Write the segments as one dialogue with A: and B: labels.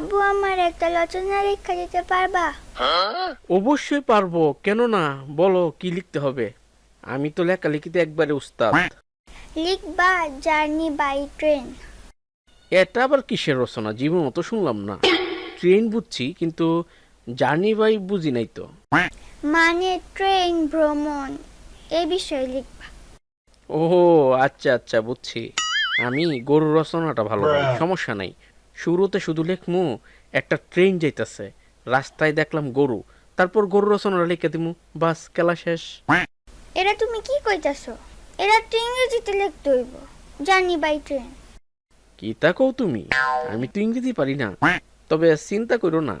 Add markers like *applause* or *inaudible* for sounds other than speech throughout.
A: আব্বু আমার একটা রচনা লেখা দিতে পারবা?
B: অবশ্যই পারব কেন না বলো কি লিখতে হবে? আমি তো লেখালেখিতে একবারে উস্তাদ।
A: লিখবা জার্নি বাই ট্রেন।
B: এটা আবার কিসের রচনা? জীবন তো শুনলাম না। ট্রেন বুঝছি কিন্তু জার্নি বাই বুঝি নাই তো।
A: মানে ট্রেন ভ্রমণ এই বিষয়ে লিখবা।
B: ও আচ্ছা আচ্ছা বুঝছি। আমি গরু রচনাটা ভালো সমস্যা নাই। শুরুতে শুধু লেখমু একটা ট্রেন যাইতাছে। রাস্তায় দেখলাম গরু। তারপর গরু রচনা লিখে দিমু বাস খেলা শেষ।
A: এটা তুমি কি কইতাছো? এটা তো ইংরেজিতে লিখতে হইব। জার্নি বাই ট্রেন
B: কি তা কও তুমি? আমি তো ইংরেজি পারি না। তবে চিন্তা করো না।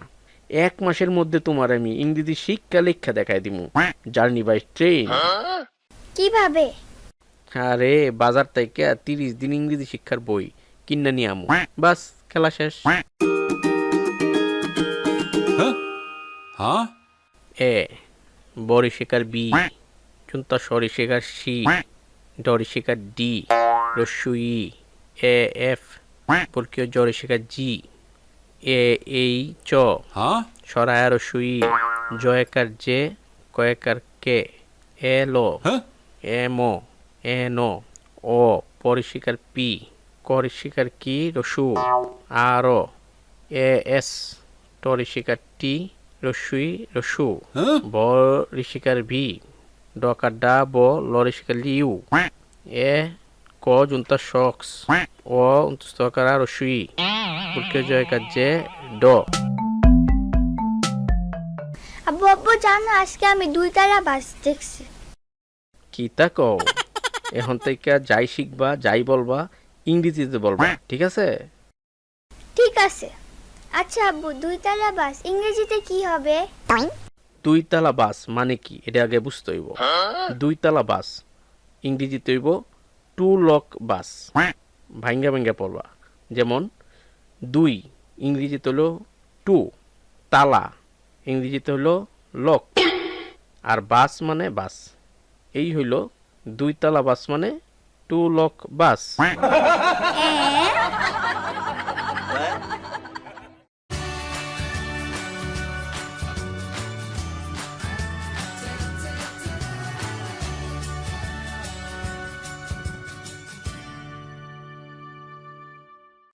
B: এক মাসের মধ্যে তোমার আমি ইংরেজি শিক্ষা লেখা দেখাই দিমু। জার্নি বাই ট্রেন
A: কীভাবে?
B: আরে বাজার থেকে তিরিশ দিন ইংরেজি শিক্ষার বই। কিনা নিয়ে আমু বাস খেলা শেষ
C: Huh?
B: এ বড়ি শেখার বি চুন্তা সরি শেখার সি ডরি শেখার ডি রস্যই এ এফ পরকীয় জরি শেখার জি এ এই চ
C: Huh?
B: সরায় রস্যই জয়কার জে কয়েকার কে এ লো? এম এ নো ও পরিশিকার পি করিশিকার কি রসু আর এ এস টরিশিকার টি রসুই রসু ব ঋষিকার ভি ডকার ডা ব ল ঋষিকার লিউ এ ক জুন্তা শক্স ও উন্তস্তকার রসুই পুরকে জয়কার জে ড
A: আব্বু আব্বু জানো আজকে আমি দুই তারা বাস দেখছি
B: কি তা কও এখন থেকে যাই শিখবা যাই বলবা ইংরেজিতে বলবা ঠিক আছে?
A: ঠিক আছে। আচ্ছা আব্বু দুই তারা বাস ইংরেজিতে কি হবে?
B: দুই তালা বাস মানে কি? এটা আগে বুঝতে হইব। দুই তালা বাস ইংরেজিতে হইব টু লক বাস। ভাঙ্গা ভাঙ্গা পড়বা যেমন দুই ইংরেজিতে হলো টু তালা ইংরেজিতে হলো লক। আর বাস মানে বাস। এই হইল দুই তালা বাস মানে two lock
A: bus. *laughs*